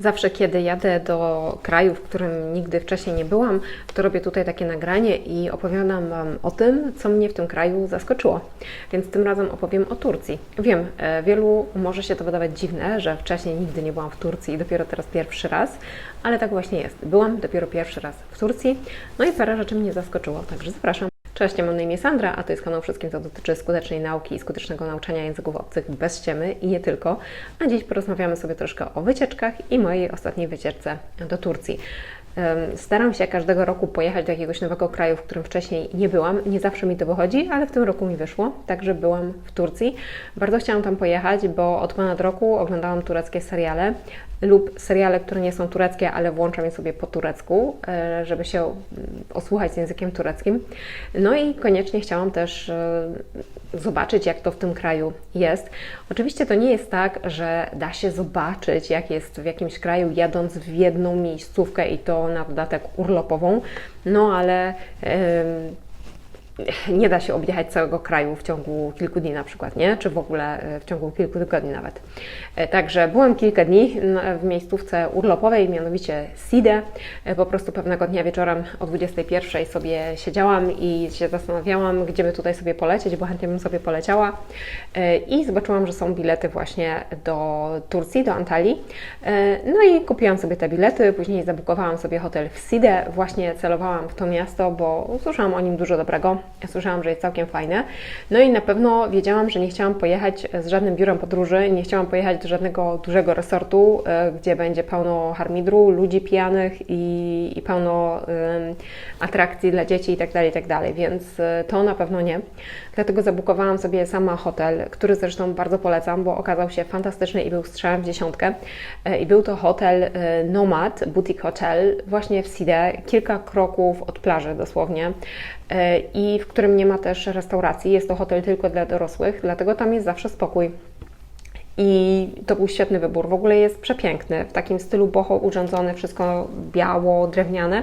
Zawsze, kiedy jadę do kraju, w którym nigdy wcześniej nie byłam, to robię tutaj takie nagranie i opowiadam Wam o tym, co mnie w tym kraju zaskoczyło. Więc tym razem opowiem o Turcji. Wiem, e, wielu może się to wydawać dziwne, że wcześniej nigdy nie byłam w Turcji i dopiero teraz pierwszy raz, ale tak właśnie jest. Byłam dopiero pierwszy raz w Turcji, no i parę rzeczy mnie zaskoczyło, także zapraszam. Cześć, mam na imię Sandra, a to jest kanał wszystkim, co dotyczy skutecznej nauki i skutecznego nauczania języków obcych bez ściemy i nie tylko. A dziś porozmawiamy sobie troszkę o wycieczkach i mojej ostatniej wycieczce do Turcji. Staram się każdego roku pojechać do jakiegoś nowego kraju, w którym wcześniej nie byłam. Nie zawsze mi to wychodzi, ale w tym roku mi wyszło, także byłam w Turcji. Bardzo chciałam tam pojechać, bo od ponad roku oglądałam tureckie seriale lub seriale, które nie są tureckie, ale włączam je sobie po turecku, e, żeby się mm, osłuchać z językiem tureckim. No i koniecznie chciałam też e, zobaczyć, jak to w tym kraju jest. Oczywiście to nie jest tak, że da się zobaczyć, jak jest w jakimś kraju, jadąc w jedną miejscówkę i to na dodatek urlopową, no ale. em, nie da się objechać całego kraju w ciągu kilku dni na przykład, nie? Czy w ogóle e, w ciągu kilku tygodni nawet. E, Także byłam kilka dni n- w miejscówce urlopowej, mianowicie Side. E, Po prostu pewnego dnia wieczorem o 21 sobie siedziałam i się zastanawiałam, gdzie by tutaj sobie polecieć, bo chętnie bym sobie poleciała. I zobaczyłam, że są bilety właśnie do Turcji, do Antalii. No i kupiłam sobie te bilety, później zabukowałam sobie hotel w Side. Właśnie celowałam w to miasto, bo usłyszałam o nim dużo dobrego. Ja słyszałam, że jest całkiem fajne. No i na pewno wiedziałam, że nie chciałam pojechać z żadnym biurem podróży, nie chciałam pojechać do żadnego dużego resortu, e, gdzie będzie pełno harmidru, ludzi pijanych i, i pełno atrakcji dla dzieci itd., itd., więc e, to na pewno nie. Dlatego zabukowałam sobie sama hotel, który zresztą bardzo polecam, bo okazał się fantastyczny i był strzałem w dziesiątkę. E, I był to hotel e, Nomad, Boutique Hotel, właśnie w Side, kilka kroków od plaży dosłownie e, i w którym nie ma też restauracji. Jest to hotel tylko dla dorosłych, dlatego tam jest zawsze spokój. I to był świetny wybór. W ogóle jest przepiękny, w takim stylu boho urządzony, wszystko biało, drewniane.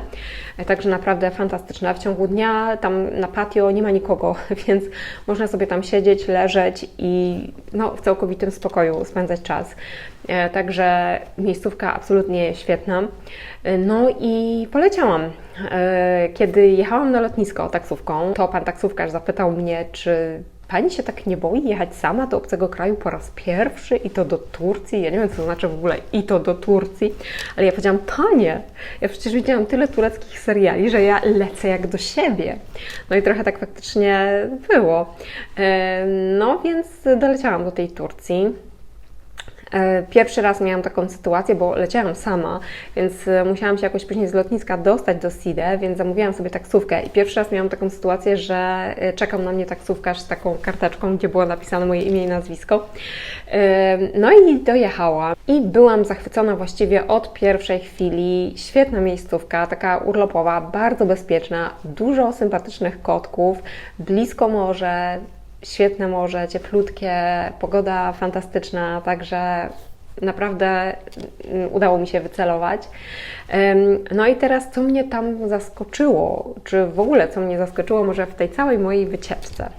Także naprawdę fantastyczne. W ciągu dnia tam na patio nie ma nikogo, więc można sobie tam siedzieć, leżeć i no, w całkowitym spokoju spędzać czas. E, Także miejscówka absolutnie świetna. E, No i poleciałam. E, Kiedy jechałam na lotnisko taksówką, to pan taksówkarz zapytał mnie, czy Pani się tak nie boi jechać sama do obcego kraju po raz pierwszy i to do Turcji? Ja nie wiem, co to znaczy w ogóle i to do Turcji, ale ja powiedziałam, Panie, ja przecież widziałam tyle tureckich seriali, że ja lecę jak do siebie. No i trochę tak faktycznie było. No więc doleciałam do tej Turcji. E, Pierwszy raz miałam taką sytuację, bo leciałam sama, więc e, musiałam się jakoś później z lotniska dostać do Side, więc zamówiłam sobie taksówkę i pierwszy raz miałam taką sytuację, że e, czekał na mnie taksówkarz z taką karteczką, gdzie było napisane moje imię i nazwisko. No i dojechałam i byłam zachwycona właściwie od pierwszej chwili. Świetna miejscówka, taka urlopowa, bardzo bezpieczna, dużo sympatycznych kotków, blisko morze, świetne morze, cieplutkie, pogoda fantastyczna, także naprawdę mm, udało mi się wycelować. No i teraz, co mnie tam zaskoczyło, czy w ogóle co mnie zaskoczyło może w tej całej mojej wycieczce?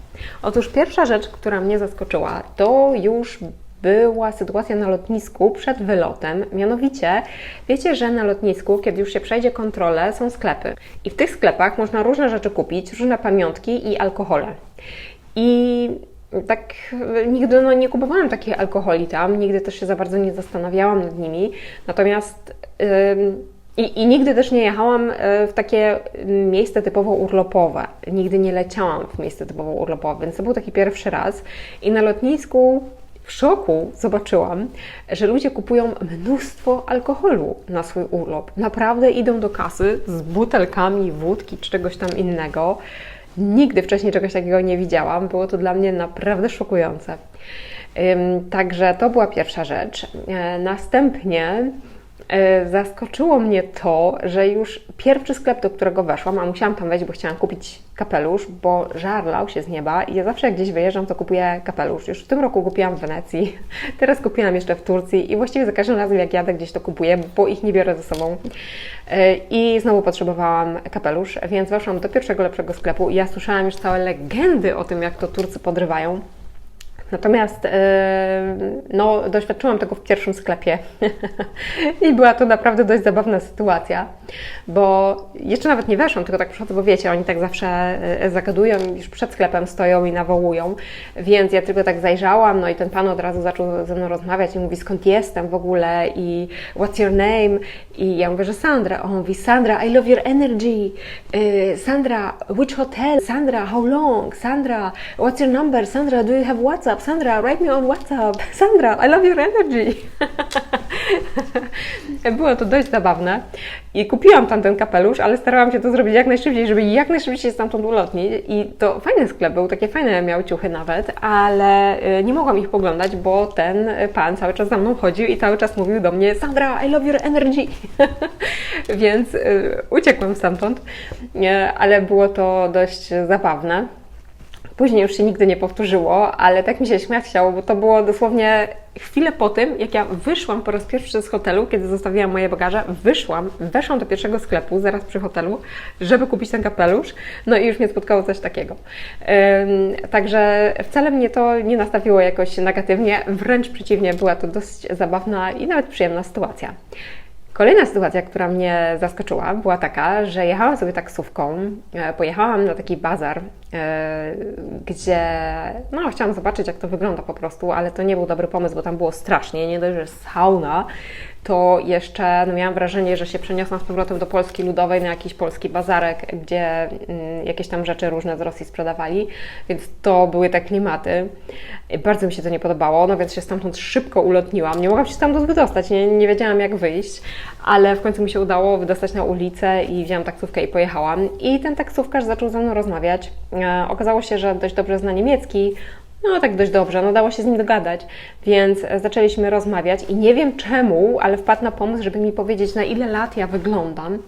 Otóż pierwsza rzecz, która mnie zaskoczyła, to już była sytuacja na lotnisku przed wylotem. Mianowicie, wiecie, że na lotnisku, kiedy już się przejdzie kontrolę, są sklepy. I w tych sklepach można różne rzeczy kupić, różne pamiątki i alkohole. I tak nigdy no, nie kupowałam takich alkoholi tam, nigdy też się za bardzo nie zastanawiałam nad nimi. Natomiast ym, i, nigdy też nie jechałam e, w takie miejsce typowo urlopowe. Nigdy nie leciałam w miejsce typowo urlopowe, więc to był taki pierwszy raz. I na lotnisku w szoku zobaczyłam, że ludzie kupują mnóstwo alkoholu na swój urlop. Naprawdę idą do kasy z butelkami wódki czy czegoś tam innego. Nigdy wcześniej czegoś takiego nie widziałam. Było to dla mnie naprawdę szokujące. Także to była pierwsza rzecz. E, Następnie zaskoczyło mnie to, że już pierwszy sklep, do którego weszłam, a musiałam tam wejść, bo chciałam kupić kapelusz, bo żar lał się z nieba i ja zawsze jak gdzieś wyjeżdżam, to kupuję kapelusz. Już w tym roku kupiłam w Wenecji, teraz kupiłam jeszcze w Turcji i właściwie za każdym razem jak jadę gdzieś to kupuję, bo ich nie biorę ze sobą. E, I znowu potrzebowałam kapelusz, więc weszłam do pierwszego lepszego sklepu i ja słyszałam już całe legendy o tym, jak to Turcy podrywają. Natomiast yy, no, doświadczyłam tego w pierwszym sklepie i była to naprawdę dość zabawna sytuacja, bo jeszcze nawet nie weszłam, tylko tak przychodzę, bo wiecie, oni tak zawsze yy, zagadują już przed sklepem stoją i nawołują, więc ja tylko tak zajrzałam, no i ten pan od razu zaczął ze mną rozmawiać i mówi skąd jestem w ogóle i what's your name? I ja mówię, że Sandra, on mówi Sandra, I love your energy, yy, Sandra, which hotel, Sandra, how long, Sandra, what's your number, Sandra, do you have WhatsApp, Sandra, write me on WhatsApp, Sandra, I love your energy. Było to dość zabawne i kupiłam tam ten kapelusz, ale starałam się to zrobić jak najszybciej, żeby jak najszybciej stamtąd ulotnić i to fajny sklep był, takie fajne miał ciuchy nawet, ale y, nie mogłam ich poglądać, bo ten pan cały czas za mną chodził i cały czas mówił do mnie Sandra, I love your energy. Więc y, uciekłam stamtąd, ale było to dość zabawne. Później już się nigdy nie powtórzyło, ale tak mi się śmiać chciało, bo to było dosłownie chwilę po tym, jak ja wyszłam po raz pierwszy z hotelu, kiedy zostawiłam moje bagaże, wyszłam, weszłam do pierwszego sklepu zaraz przy hotelu, żeby kupić ten kapelusz, no i już mnie spotkało coś takiego. także wcale mnie to nie nastawiło jakoś negatywnie, wręcz przeciwnie, była to dość zabawna i nawet przyjemna sytuacja. Kolejna sytuacja, która mnie zaskoczyła, była taka, że jechałam sobie taksówką, e, pojechałam na taki bazar, e, gdzie no, chciałam zobaczyć, jak to wygląda po prostu, ale to nie był dobry pomysł, bo tam było strasznie, nie dość, że sauna, to jeszcze no, miałam wrażenie, że się przeniosłam z powrotem do Polski Ludowej na jakiś polski bazarek, gdzie mm, jakieś tam rzeczy różne z Rosji sprzedawali, więc to były te klimaty. Bardzo mi się to nie podobało, no więc się stamtąd szybko ulotniłam. Nie mogłam się stamtąd wydostać, nie, nie wiedziałam jak wyjść, ale w końcu mi się udało wydostać na ulicę i wzięłam taksówkę i pojechałam. I ten taksówkarz zaczął ze mną rozmawiać. E, okazało się, że dość dobrze zna niemiecki, no tak dość dobrze, no dało się z nim dogadać, więc zaczęliśmy rozmawiać i nie wiem czemu, ale wpadł na pomysł, żeby mi powiedzieć na ile lat ja wyglądam.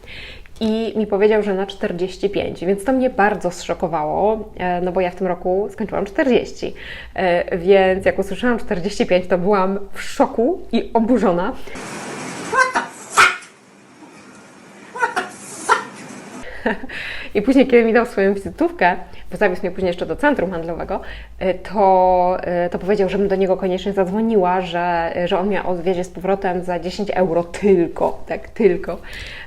I mi powiedział, że na 45, więc to mnie bardzo zszokowało, e, no bo ja w tym roku skończyłam 40, e, więc jak usłyszałam 45, to byłam w szoku i oburzona. I później, kiedy mi dał swoją wizytówkę, zawiózł mnie później jeszcze do centrum handlowego, y, to, y, to powiedział, żebym do niego koniecznie zadzwoniła, że, że on mnie odwiezie z powrotem za 10 euro tylko, tak, tylko.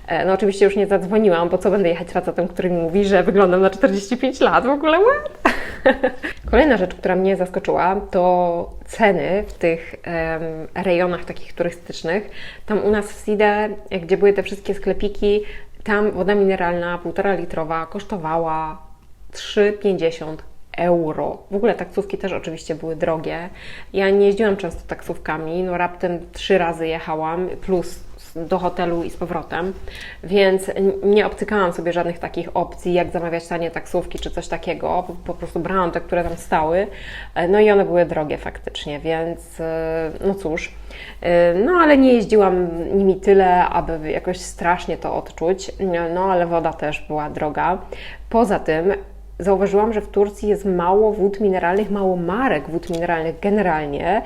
E, no oczywiście już nie zadzwoniłam, bo co będę jechać facetem, który mi mówi, że wyglądam na 45 lat, w ogóle what? Kolejna rzecz, która mnie zaskoczyła, to ceny w tych um, rejonach takich turystycznych. Tam u nas w Side, gdzie były te wszystkie sklepiki, tam woda mineralna, półtora litrowa, kosztowała 3,50 euro. W ogóle taksówki też oczywiście były drogie. Ja nie jeździłam często taksówkami, no raptem trzy razy jechałam, plus do hotelu i z powrotem, więc nie obcykałam sobie żadnych takich opcji, jak zamawiać tanie taksówki czy coś takiego. Po, prostu brałam te, które tam stały, no i one były drogie faktycznie, więc no cóż. No ale nie jeździłam nimi tyle, aby jakoś strasznie to odczuć, no ale woda też była droga. Poza tym zauważyłam, że w Turcji jest mało wód mineralnych, mało marek wód mineralnych generalnie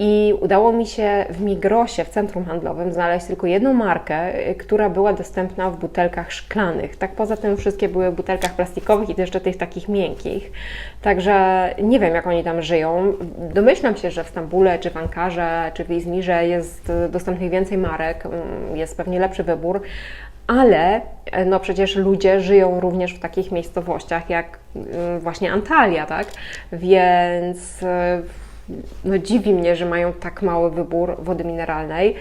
i udało mi się w Migrosie, w centrum handlowym, znaleźć tylko jedną markę, y, która była dostępna w butelkach szklanych. Tak poza tym wszystkie były w butelkach plastikowych i jeszcze tych takich miękkich. Także nie wiem, jak oni tam żyją. Domyślam się, że w Stambule, czy w Ankarze, czy w Izmirze jest dostępnych więcej marek, mm, jest pewnie lepszy wybór, ale e, no przecież ludzie żyją również w takich miejscowościach jak mm, właśnie Antalya, tak? Więc e, no dziwi mnie, że mają tak mały wybór wody mineralnej.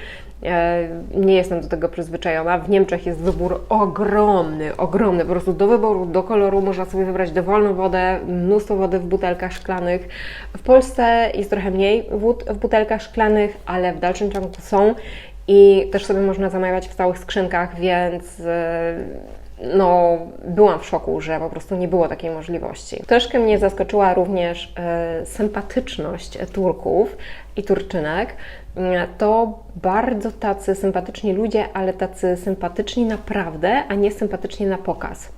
E, nie jestem do tego przyzwyczajona. W Niemczech jest wybór ogromny, ogromny. Po prostu do wyboru, do koloru można sobie wybrać dowolną wodę, mnóstwo wody w butelkach szklanych. W Polsce jest trochę mniej wód w butelkach szklanych, ale w dalszym ciągu są i też sobie można zamawiać w całych skrzynkach, więc e, no, byłam w szoku, że po prostu nie było takiej możliwości. Troszkę mnie zaskoczyła również e, sympatyczność Turków i Turczynek, to bardzo tacy sympatyczni ludzie, ale tacy sympatyczni naprawdę, a nie sympatyczni na pokaz.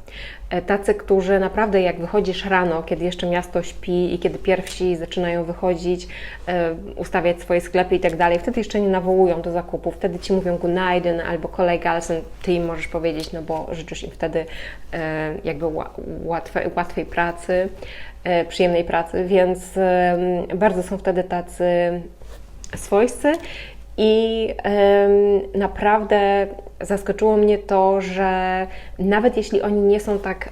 E, Tacy, którzy naprawdę jak wychodzisz rano, kiedy jeszcze miasto śpi i kiedy pierwsi zaczynają wychodzić, e, ustawiać swoje sklepy i tak dalej, wtedy jeszcze nie nawołują do zakupu, wtedy Ci mówią good night albo kolega, ale Ty im możesz powiedzieć, no bo życzysz im wtedy e, jakby ła- łatwe, łatwej pracy, przyjemnej pracy, więc bardzo są wtedy tacy swojscy. I naprawdę zaskoczyło mnie to, że nawet jeśli oni nie są tak,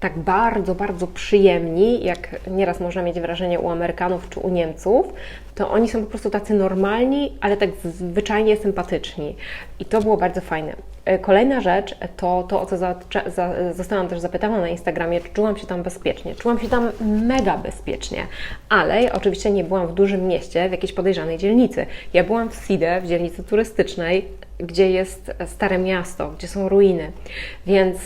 tak bardzo, bardzo przyjemni, jak nieraz można mieć wrażenie u Amerykanów czy u Niemców, to oni są po prostu tacy normalni, ale tak zwyczajnie sympatyczni. I to było bardzo fajne. E, Kolejna rzecz to to, o co za, za, zostałam też zapytana na Instagramie, czy czułam się tam bezpiecznie. Czułam się tam mega bezpiecznie, ale oczywiście nie byłam w dużym mieście, w jakiejś podejrzanej dzielnicy. Ja byłam w Side, w dzielnicy turystycznej, gdzie jest stare miasto, gdzie są ruiny, więc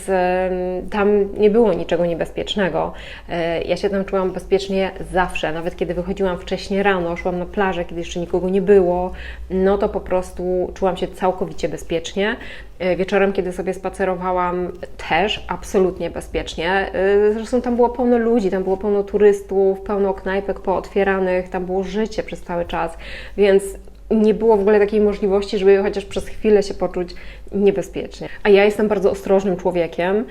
tam nie było niczego niebezpiecznego. E, Ja się tam czułam bezpiecznie zawsze, nawet kiedy wychodziłam wcześnie rano, szłam na plażę, kiedy jeszcze nikogo nie było, no to po prostu czułam się całkowicie bezpiecznie. E, Wieczorem, kiedy sobie spacerowałam, też absolutnie bezpiecznie. E, Zresztą tam było pełno ludzi, tam było pełno turystów, pełno knajpek pootwieranych, tam było życie przez cały czas, więc nie było w ogóle takiej możliwości, żeby chociaż przez chwilę się poczuć niebezpiecznie. A ja jestem bardzo ostrożnym człowiekiem,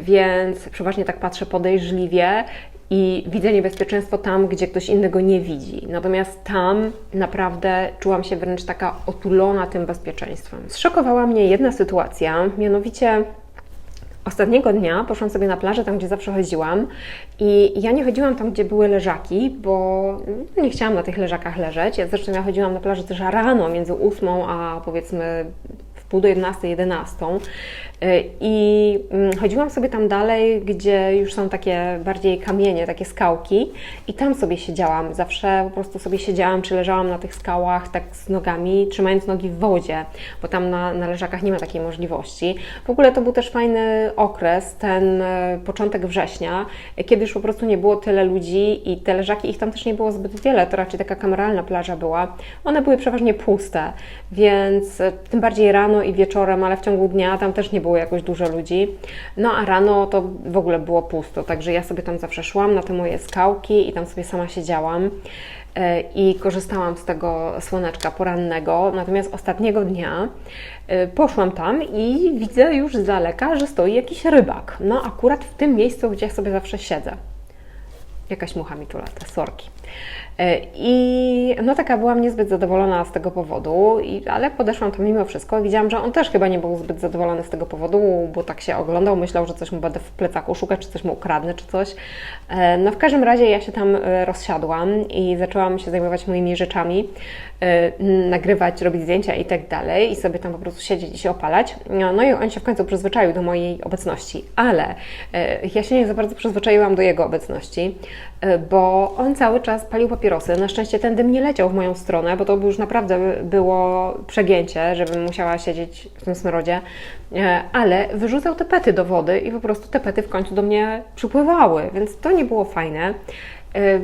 więc przeważnie tak patrzę podejrzliwie i widzę niebezpieczeństwo tam, gdzie ktoś innego nie widzi. Natomiast tam naprawdę czułam się wręcz taka otulona tym bezpieczeństwem. Zszokowała mnie jedna sytuacja, mianowicie Ostatniego dnia poszłam sobie na plażę, tam gdzie zawsze chodziłam i ja nie chodziłam tam, gdzie były leżaki, bo nie chciałam na tych leżakach leżeć. Ja zresztą ja chodziłam na plażę też rano, między 8 a powiedzmy pół do 11, 11. I mm, chodziłam sobie tam dalej, gdzie już są takie bardziej kamienie, takie skałki i tam sobie siedziałam. Zawsze po prostu sobie siedziałam, czy leżałam na tych skałach tak z nogami, trzymając nogi w wodzie, bo tam na, na leżakach nie ma takiej możliwości. W ogóle to był też fajny okres, ten e, początek września, kiedy już po prostu nie było tyle ludzi i te leżaki, ich tam też nie było zbyt wiele, to raczej taka kameralna plaża była. One były przeważnie puste, więc e, tym bardziej rano i wieczorem, ale w ciągu dnia tam też nie było jakoś dużo ludzi. No a rano to w ogóle było pusto, także ja sobie tam zawsze szłam na te moje skałki i tam sobie sama siedziałam e, i korzystałam z tego słoneczka porannego. Natomiast ostatniego dnia e, poszłam tam i widzę już z daleka, że stoi jakiś rybak. No akurat w tym miejscu, gdzie ja sobie zawsze siedzę. Jakaś mucha mi tu lata, sorki. E, I no taka byłam niezbyt zadowolona z tego powodu, i, ale podeszłam tam mimo wszystko. Widziałam, że on też chyba nie był zbyt zadowolony z tego powodu, bo tak się oglądał, myślał, że coś mu będę w plecaku szukać, czy coś mu ukradnę, czy coś. E, No w każdym razie ja się tam e, rozsiadłam i zaczęłam się zajmować moimi rzeczami, nagrywać, robić zdjęcia i tak dalej i sobie tam po prostu siedzieć i się opalać. No, no i on się w końcu przyzwyczaił do mojej obecności, ale ja się nie za bardzo przyzwyczaiłam do jego obecności, bo on cały czas palił papierosy. Na szczęście ten dym nie leciał w moją stronę, bo to by już naprawdę było przegięcie, żebym musiała siedzieć w tym smrodzie, E, ale wyrzucał te pety do wody i po prostu te pety w końcu do mnie przypływały, więc to nie było fajne. E,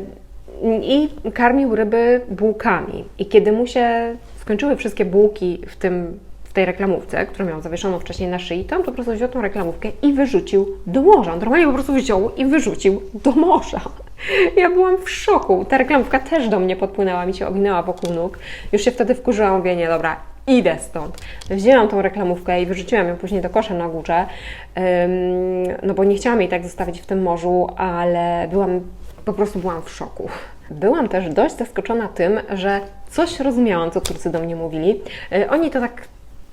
I karmił ryby bułkami. I kiedy mu się skończyły wszystkie bułki w tym w tej reklamówce, którą miał zawieszoną wcześniej na szyi, to on po prostu wziął tą reklamówkę i wyrzucił do morza. On Normalnie po prostu wziął i wyrzucił do morza. Ja byłam w szoku. Ta reklamówka też do mnie podpłynęła, mi się owinęła wokół nóg. Już się wtedy wkurzyłam, mówię, nie, dobra, idę stąd. Wzięłam tą reklamówkę i wyrzuciłam ją później do kosza na górze, no bo nie chciałam jej tak zostawić w tym morzu, ale byłam, po prostu byłam w szoku. Byłam też dość zaskoczona tym, że coś rozumiałam, co Turcy do mnie mówili. Y, Oni to tak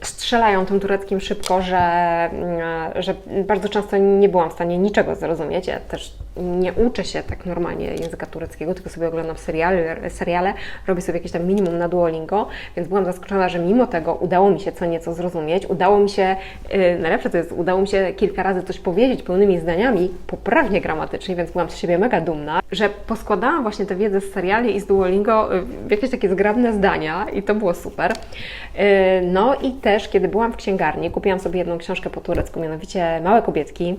strzelają tym tureckim szybko, że, mm, że bardzo często nie byłam w stanie niczego zrozumieć. Ja też nie uczę się tak normalnie języka tureckiego, tylko sobie oglądam seriale, seriale robię sobie jakieś tam minimum na Duolingo, więc byłam zaskoczona, że mimo tego udało mi się co nieco zrozumieć. Udało mi się, yy, najlepsze to jest, udało mi się kilka razy coś powiedzieć pełnymi zdaniami, poprawnie gramatycznie, więc byłam z siebie mega dumna, że poskładałam właśnie tę wiedzę z seriali i z Duolingo y, w jakieś takie zgrabne zdania i to było super. Yy, No i też też, kiedy byłam w księgarni, kupiłam sobie jedną książkę po turecku, mianowicie Małe Kobietki.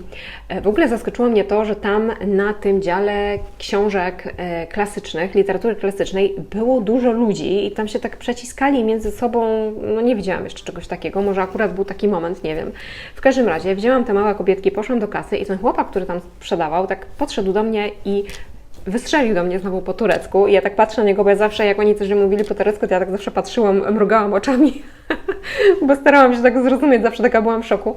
E, W ogóle zaskoczyło mnie to, że tam na tym dziale książek e, klasycznych, literatury klasycznej było dużo ludzi i tam się tak przeciskali między sobą. No nie widziałam jeszcze czegoś takiego, może akurat był taki moment, nie wiem. W każdym razie wzięłam te Małe Kobietki, poszłam do kasy i ten chłopak, który tam sprzedawał, tak podszedł do mnie i wystrzelił do mnie znowu po turecku i ja tak patrzę na niego, bo ja zawsze jak oni coś mówili po turecku, to ja tak zawsze patrzyłam, mrugałam oczami, bo starałam się tak zrozumieć, zawsze taka byłam w szoku.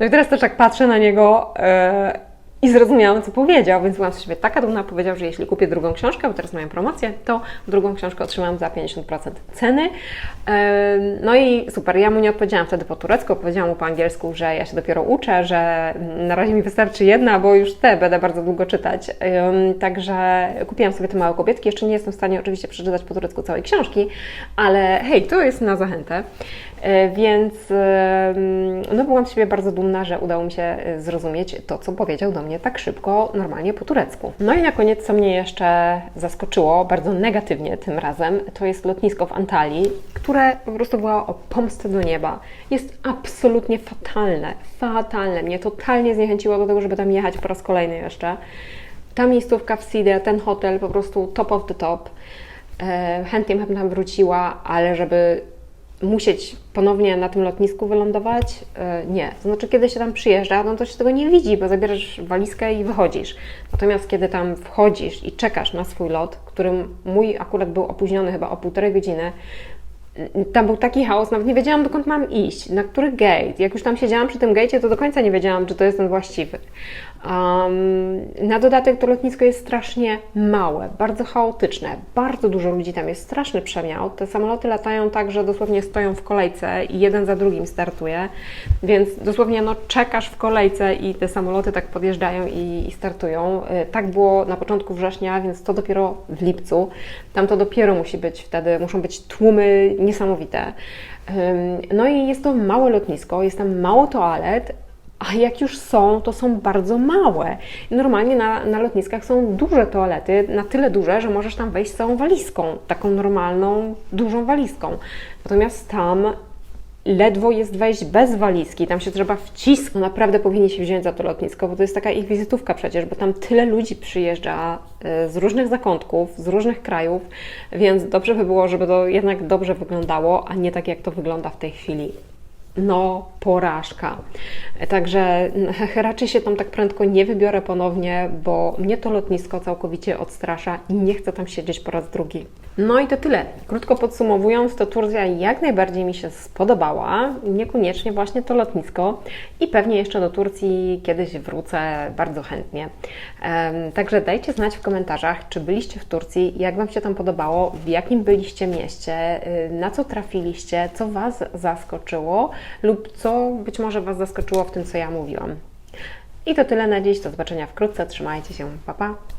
No i teraz też tak patrzę na niego e, i zrozumiałam, co powiedział, więc byłam z siebie taka dumna, powiedział, że jeśli kupię drugą książkę, bo teraz mają promocję, to drugą książkę otrzymam za 50% ceny. E, no i super, ja mu nie odpowiedziałam wtedy po turecku, powiedziałam mu po angielsku, że ja się dopiero uczę, że na razie mi wystarczy jedna, bo już te będę bardzo długo czytać. Także kupiłam sobie te małe kobietki. Jeszcze nie jestem w stanie oczywiście przeczytać po turecku całej książki, ale hej, to jest na zachętę. E, Więc no byłam z siebie bardzo dumna, że udało mi się y, zrozumieć to, co powiedział do mnie tak szybko, normalnie po turecku. No i na koniec, co mnie jeszcze zaskoczyło, bardzo negatywnie tym razem, to jest lotnisko w Antalii, które po prostu woła o pomstę do nieba. Jest absolutnie fatalne, fatalne. Mnie totalnie zniechęciło do tego, żeby tam jechać po raz kolejny jeszcze. Ta miejscówka w Side, ten hotel, po prostu top of the top. E, chętnie bym tam wróciła, ale żeby musieć ponownie na tym lotnisku wylądować? E, Nie. To znaczy, kiedy się tam przyjeżdża, no to się tego nie widzi, bo zabierasz walizkę i wychodzisz. Natomiast kiedy tam wchodzisz i czekasz na swój lot, którym mój akurat był opóźniony chyba o półtorej godziny, tam był taki chaos, nawet nie wiedziałam dokąd mam iść, na który gate. Jak już tam siedziałam przy tym gate'cie, to do końca nie wiedziałam, czy to jest ten właściwy. Um, na dodatek to lotnisko jest strasznie małe, bardzo chaotyczne, bardzo dużo ludzi tam jest, straszny przemiał. Te samoloty latają tak, że dosłownie stoją w kolejce i jeden za drugim startuje, więc dosłownie no, czekasz w kolejce i te samoloty tak podjeżdżają i, i startują. Y, Tak było na początku września, więc to dopiero w lipcu. Tam to dopiero musi być wtedy, muszą być tłumy niesamowite. No i jest to małe lotnisko, jest tam mało toalet, a jak już są, to są bardzo małe. Normalnie na, na lotniskach są duże toalety, na tyle duże, że możesz tam wejść z całą walizką, taką normalną, dużą walizką. Natomiast tam ledwo jest wejść bez walizki, tam się trzeba wcisnąć. Naprawdę powinni się wziąć za to lotnisko, bo to jest taka ich wizytówka przecież, bo tam tyle ludzi przyjeżdża y, z różnych zakątków, z różnych krajów, więc dobrze by było, żeby to jednak dobrze wyglądało, a nie tak jak to wygląda w tej chwili no porażka. Także raczej się tam tak prędko nie wybiorę ponownie, bo mnie to lotnisko całkowicie odstrasza i nie chcę tam siedzieć po raz drugi. No i to tyle. Krótko podsumowując, to Turcja jak najbardziej mi się spodobała, niekoniecznie właśnie to lotnisko i pewnie jeszcze do Turcji kiedyś wrócę bardzo chętnie. Także dajcie znać w komentarzach, czy byliście w Turcji, jak Wam się tam podobało, w jakim byliście mieście, y, na co trafiliście, co Was zaskoczyło lub co być może Was zaskoczyło w tym, co ja mówiłam. I to tyle na dziś. Do zobaczenia wkrótce. Trzymajcie się. Pa, pa.